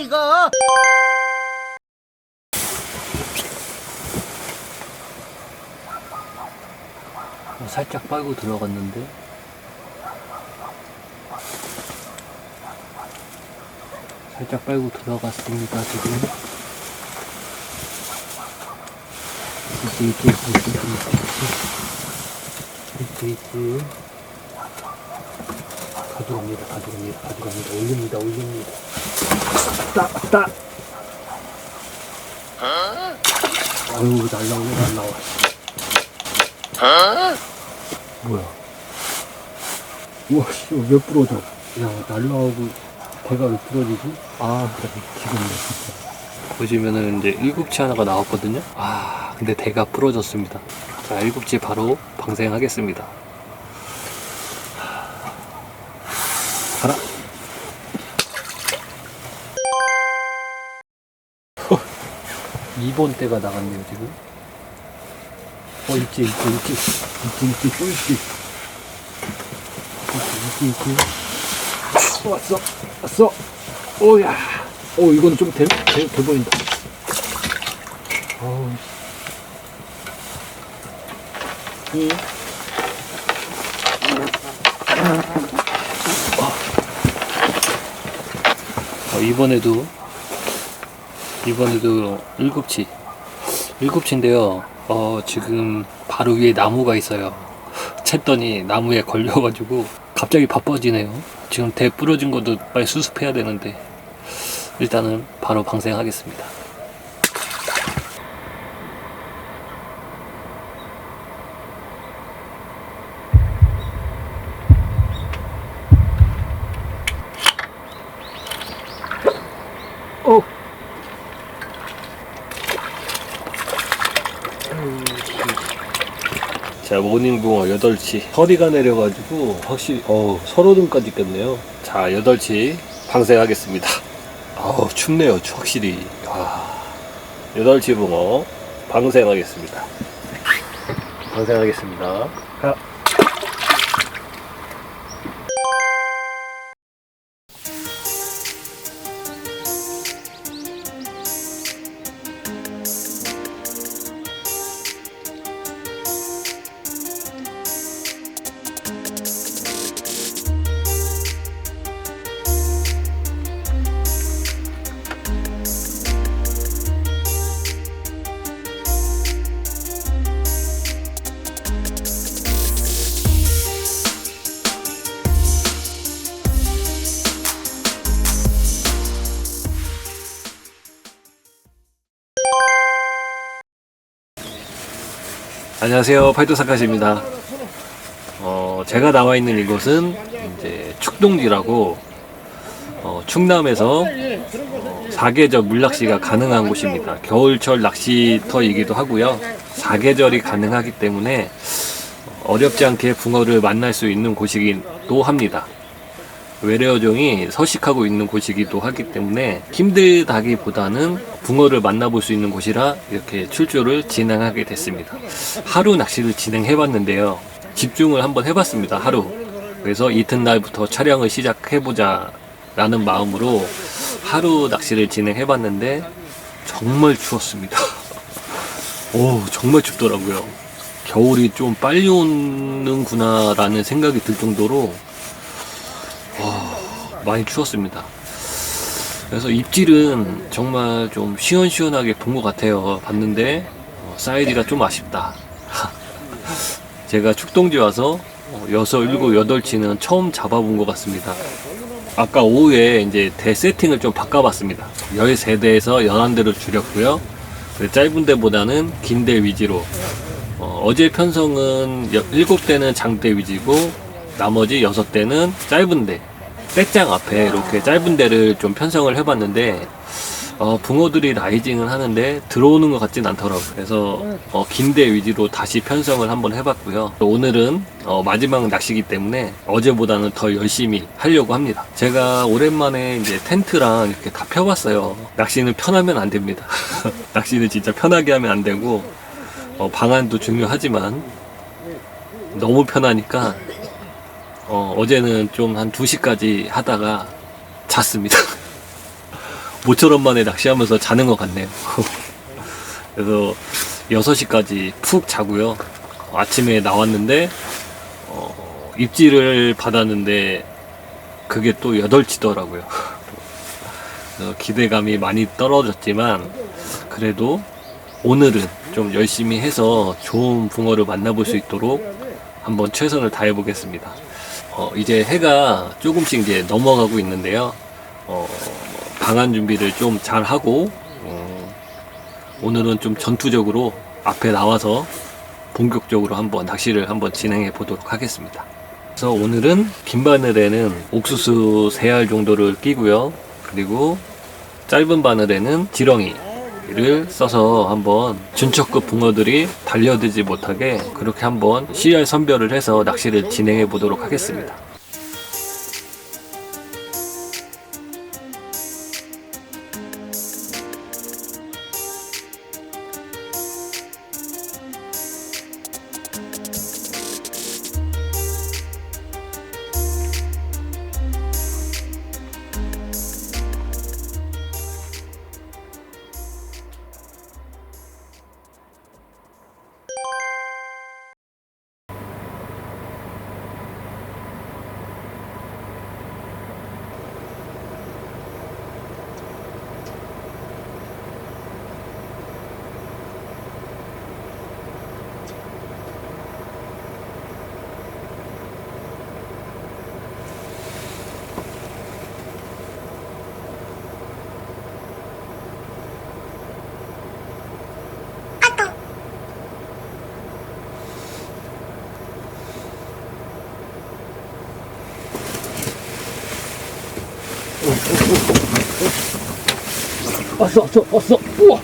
이거. 어, 살짝 빨고 들어갔는데? 살짝 빨고 들어갔습니다 지금. 있지 있지 있지 있지 있지 있지 가져갑니다 가져갑니다 가져갑니다. 올립니다 올립니다 왔다 아유 날라오네 날라와 뭐야? 우와, 씨, 왜 부러져? 야, 날라오고 배가 왜 부러지지? 아, 그래, 진짜. 보시면은 이제 일국치 하나가 나왔거든요. 아, 근데 대가 부러졌습니다. 자, 일국치 바로 방생하겠습니다. 2번 대가 나갔네요, 지금. 어, 있지, 있지, 있지. 있지, 있지, 또 있지. 있지, 있지, 있지. 왔어, 왔어. 오야. 오, 이건 좀 돼, 돼, 돼 보인다. 어우. 이. 어, 이번에도, 이번에도 일곱치. 일곱치인데요. 어, 지금 바로 위에 나무가 있어요. 챘더니 나무에 걸려가지고 갑자기 바빠지네요. 지금 대 부러진 것도 빨리 수습해야 되는데 일단은 바로 방생하겠습니다. 모닝붕어 8시. 허리가 내려가지고 확실히 어 서로등까지 꼈네요. 자 8시 방생하겠습니다. 아우 춥네요 확실히. 아 8시 붕어 방생하겠습니다. 방생하겠습니다. 자. 안녕하세요. 팔도사카시입니다. 어, 제가 나와 있는 이곳은 이제 축동지라고 어, 충남에서 어, 사계절 물낚시가 가능한 곳입니다. 겨울철 낚시터이기도 하고요. 사계절이 가능하기 때문에 어렵지 않게 붕어를 만날 수 있는 곳이기도 합니다 외래어종이 서식하고 있는 곳이기도 하기 때문에 힘들다기보다는 붕어를 만나볼 수 있는 곳이라 이렇게 출조를 진행하게 됐습니다. 하루 낚시를 진행해봤는데요. 집중을 한번 해봤습니다. 하루. 그래서 이튿날부터 촬영을 시작해보자 라는 마음으로 하루 낚시를 진행해봤는데 정말 추웠습니다. 오, 정말 춥더라고요. 겨울이 좀 빨리 오는구나 라는 생각이 들 정도로 많이 추웠습니다. 그래서 입질은 정말 좀 시원시원하게 본 것 같아요. 봤는데 어, 사이즈가 좀 아쉽다. 제가 축동지 와서 어, 여섯, 일곱, 여덟 치는 처음 잡아본 것 같습니다. 아까 오후에 이제 대 세팅을 좀 바꿔봤습니다. 13대에서 11대로 줄였고요. 그 짧은 대보다는 긴대 위주로. 어, 제 편성은 7대는 장대 위주고 나머지 6대는 짧은 대. 백장 앞에 이렇게 짧은 데를 좀 편성을 해봤는데 어, 붕어들이 라이징을 하는데 들어오는 것 같진 않더라고요. 그래서 어, 긴데 위주로 다시 편성을 한번 해봤고요. 오늘은 어, 마지막 낚시기 때문에 어제보다는 더 열심히 하려고 합니다. 제가 오랜만에 이제 텐트랑 이렇게 다 펴봤어요. 낚시는 편하면 안 됩니다. 낚시는 진짜 편하게 하면 안 되고 어, 방안도 중요하지만 너무 편하니까 어, 어제는 좀 한 2시까지 하다가 잤습니다. 모처럼 만에 낚시하면서 자는 것 같네요. 그래서 6시까지 푹 자고요. 아침에 나왔는데, 어, 입질을 받았는데, 그게 또 8치더라고요. 그래서 기대감이 많이 떨어졌지만, 그래도 오늘은 좀 열심히 해서 좋은 붕어를 만나볼 수 있도록 한번 최선을 다해 보겠습니다. 어, 이제 해가 조금씩 이제 넘어가고 있는데요. 어, 방한 준비를 좀 잘 하고, 어, 오늘은 좀 전투적으로 앞에 나와서 본격적으로 한번 낚시를 한번 진행해 보도록 하겠습니다. 그래서 오늘은 긴 바늘에는 옥수수 3알 정도를 끼고요. 그리고 짧은 바늘에는 지렁이 를 써서 한번 준척급 붕어들이 달려들지 못하게 그렇게 한번 CR 선별을 해서 낚시를 진행해 보도록 하겠습니다. 왔어, 왔어, 왔어. 우와!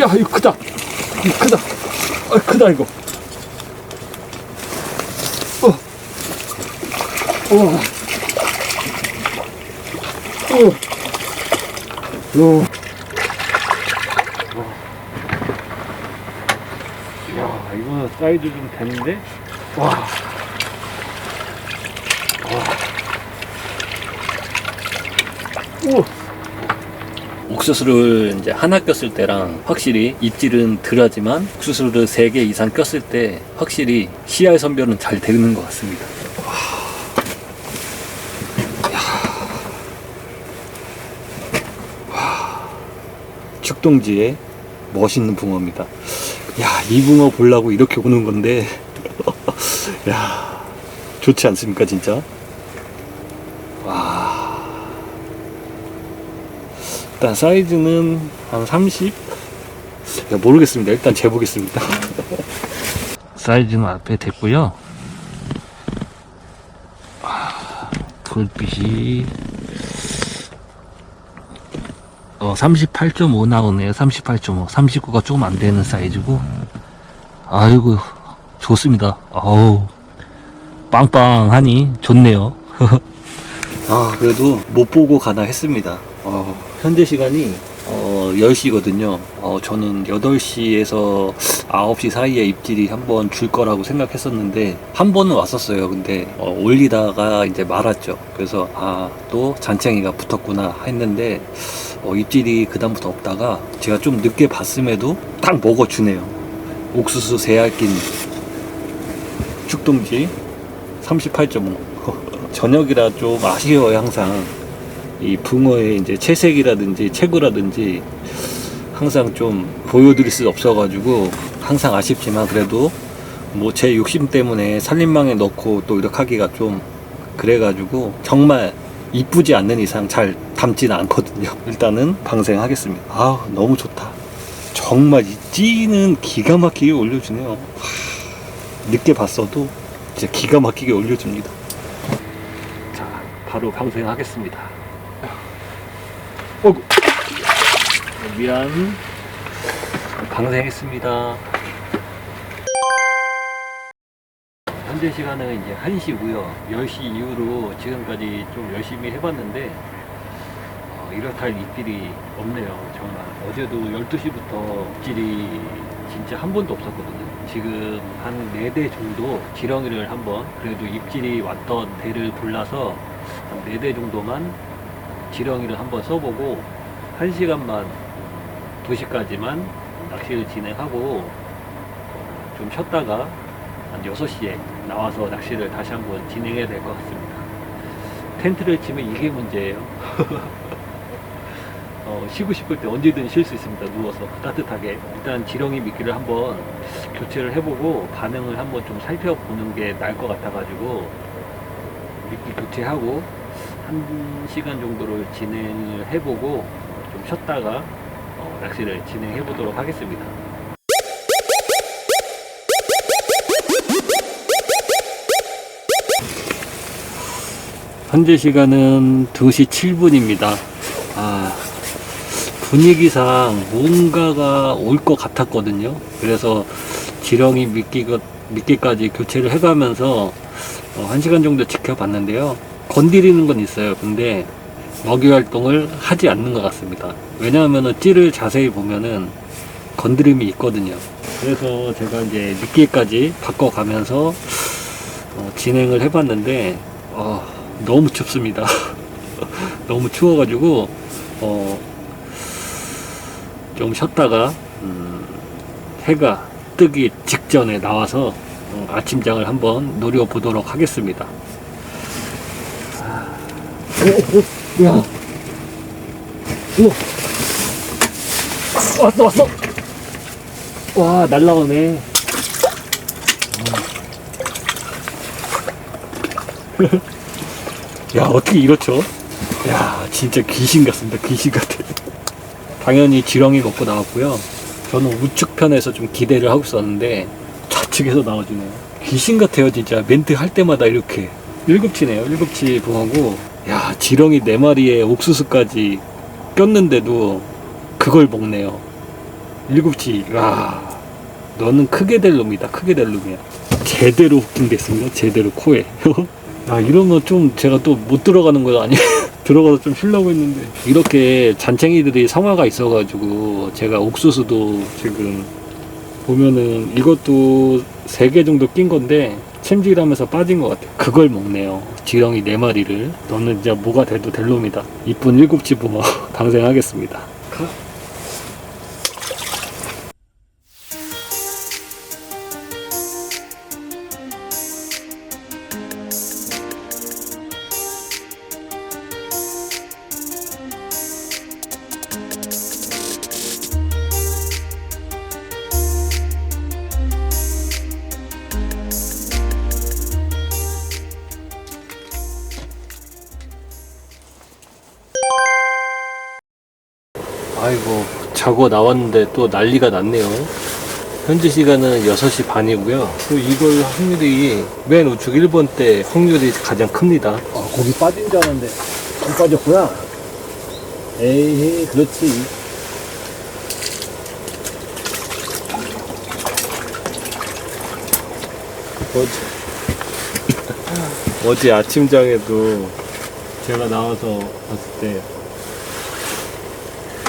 야, 이거 크다. 이거 크다. 아, 크다, 이거. 어. 우와. 어. 어. 야, 이거는 사이즈 좀 되는데? 와. 옥수수를 이제 하나 꼈을 때랑 확실히 입질은 덜하지만 옥수수를 세 개 이상 꼈을 때 확실히 CR 선별은 잘 되는 것 같습니다. 축동지에 멋있는 붕어입니다. 야, 이 붕어 보려고 이렇게 오는 건데, 야, 좋지 않습니까, 진짜? 일단 사이즈는 한 30? 야, 모르겠습니다. 일단 재보겠습니다. 사이즈는 앞에 됐고요. 아, 불빛이 어, 38.5 나오네요. 38.5. 39가 조금 안 되는 사이즈고. 아이고, 좋습니다. 어우, 빵빵하니 좋네요. 아, 그래도 못 보고 가나 했습니다. 어, 현재 시간이 어, 10시거든요. 어, 저는 8시에서 9시 사이에 입질이 한번 줄 거라고 생각했었는데, 한 번은 왔었어요. 근데, 어, 올리다가 이제 말았죠. 그래서, 아, 또 잔챙이가 붙었구나 했는데, 어, 입질이 그다음부터 없다가, 제가 좀 늦게 봤음에도 딱 먹어주네요. 옥수수 새알낀 축동지 38.5. 저녁이라 좀 아쉬워요, 항상. 이 붕어의 이제 채색이라든지 체구라든지 항상 좀 보여드릴 수 없어가지고 항상 아쉽지만 그래도 뭐 제 욕심 때문에 살림망에 넣고 또 이렇게 하기가 좀 그래가지고 정말 이쁘지 않는 이상 잘 담지는 않거든요. 일단은 방생하겠습니다. 아 너무 좋다. 정말 이 찌는 기가 막히게 올려주네요. 하, 늦게 봤어도 진짜 기가 막히게 올려줍니다. 자 바로 방생하겠습니다. 어구. 미안. 방생했습니다. 현재 시간은 이제 1시고요. 10시 이후로 지금까지 좀 열심히 해봤는데 어, 이렇다 할 입질이 없네요. 정말. 어제도 12시부터 입질이 진짜 한 번도 없었거든요. 지금 한 4대 정도 지렁이를 한번 그래도 입질이 왔던 대를 골라서 한 4대 정도만 지렁이를 한번 써보고 1시간만 2시까지만 낚시를 진행하고 어, 좀 쉬었다가 한 6시에 나와서 낚시를 다시 한번 진행해야 될 것 같습니다. 텐트를 치면 이게 문제예요. 어, 쉬고 싶을 때 언제든 쉴 수 있습니다. 누워서 따뜻하게. 일단 지렁이 미끼를 한번 교체를 해보고 반응을 한번 좀 살펴보는 게 나을 것 같아가지고 미끼 교체하고 한 시간 정도를 진행을 해보고 좀 쉬었다가 어, 낚시를 진행해 보도록 하겠습니다. 현재 시간은 2시 7분입니다. 아, 분위기상 뭔가가 올 것 같았거든요. 그래서 지렁이 미끼가, 미끼까지 교체를 해가면서 어, 1시간 정도 지켜봤는데요. 건드리는 건 있어요. 근데 먹이 활동을 하지 않는 것 같습니다. 왜냐하면 찌를 자세히 보면은 건드림이 있거든요. 그래서 제가 이제 미끼까지 바꿔가면서 어, 진행을 해봤는데 어, 너무 춥습니다. 너무 추워가지고 어, 좀 쉬었다가 음, 해가 뜨기 직전에 나와서 어, 아침장을 한번 노려보도록 하겠습니다. 오, 오, 야, 오, 왔어, 왔어. 와, 날라오네. 야, 어떻게 이렇죠? 야, 진짜 귀신 같습니다. 귀신 같아. 당연히 지렁이 먹고 나왔고요. 저는 우측편에서 좀 기대를 하고 있었는데 좌측에서 나와주네요. 귀신 같아요, 진짜. 멘트 할 때마다 이렇게. 일급치네요. 일급치 붕하고 야, 지렁이 네 마리에 옥수수까지 꼈는데도 그걸 먹네요. 일급치. 와, 너는 크게 될 놈이다. 크게 될 놈이야. 제대로 후킹 됐습니다. 제대로 코에. 아, 이러면 좀 제가 또 못 들어가는 거 아니에요? 들어가서 좀 쉬려고 했는데. 이렇게 잔챙이들이 성화가 있어가지고 제가 옥수수도 지금 보면은 이것도 세개 정도 낀 건데 챔질하면서 빠진 것 같아요. 그걸 먹네요. 지렁이 네 마리를. 너는 진짜 뭐가 돼도 될 놈이다. 이쁜 일곱치 붕어 방생하겠습니다. 아이고 자고 나왔는데 또 난리가 났네요 현재 시간은 6시 반이고요 또 이걸 확률이 맨 우측 1번 때 확률이 가장 큽니다 아, 고기 빠진 줄 알았는데 안 빠졌구나. 에이, 그렇지. 어제, 어제 아침장에도 제가 나와서 봤을 때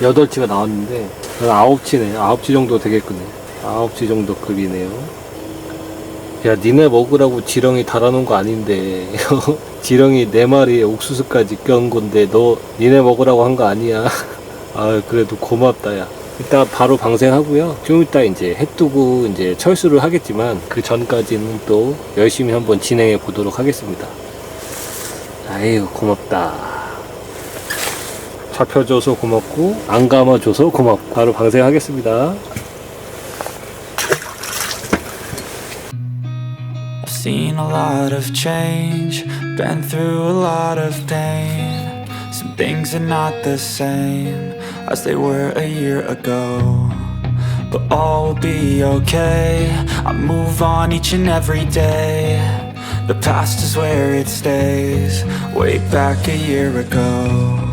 8치가 나왔는데 9치네 9치 정도 되겠군요 9치 정도 급이네요 야 니네 먹으라고 지렁이 달아놓은 거 아닌데 지렁이 4마리에 옥수수까지 껴온 건데 너 니네 먹으라고 한 거 아니야 아 그래도 고맙다 야 이따 바로 방생하고요. 좀 이따 이제 해 뜨고 이제 철수를 하겠지만 그 전까지는 또 열심히 한번 진행해 보도록 하겠습니다. 아유 고맙다. 잡혀줘서 고맙고 안 감아줘서 고맙고 바로 방생하겠습니다. I've seen a lot of change, been through a lot of pain. Some things are not the same as they were a year ago. But all will be okay. I move on each and every day. The past is where it stays, way back a year ago.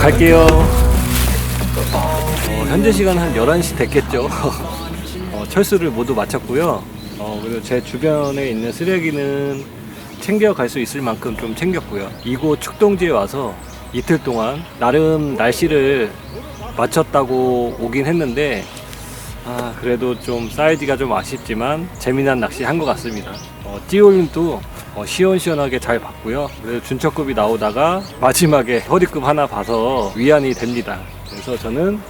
갈게요. ago. 현재 시간 한 11시 됐겠죠. 어, 철수를 모두 마쳤고요. 어, 그리고 제 주변에 있는 쓰레기는 챙겨갈 수 있을 만큼 좀 챙겼고요. 이곳 축동지에 와서 이틀 동안 나름 날씨를 마쳤다고 오긴 했는데 아 그래도 좀 사이즈가 좀 아쉽지만 재미난 낚시 한 것 같습니다. 어, 찌올림도 어, 시원시원하게 잘 봤고요. 그래도 준척급이 나오다가 마지막에 허리급 하나 봐서 위안이 됩니다. 그래서 저는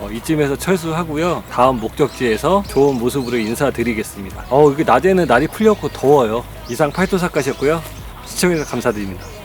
어, 이쯤에서 철수하고요. 다음 목적지에서 좋은 모습으로 인사드리겠습니다. 어, 이게 낮에는 날이 풀렸고 더워요. 이상 팔도사까지였고요. 시청해주셔서 감사드립니다.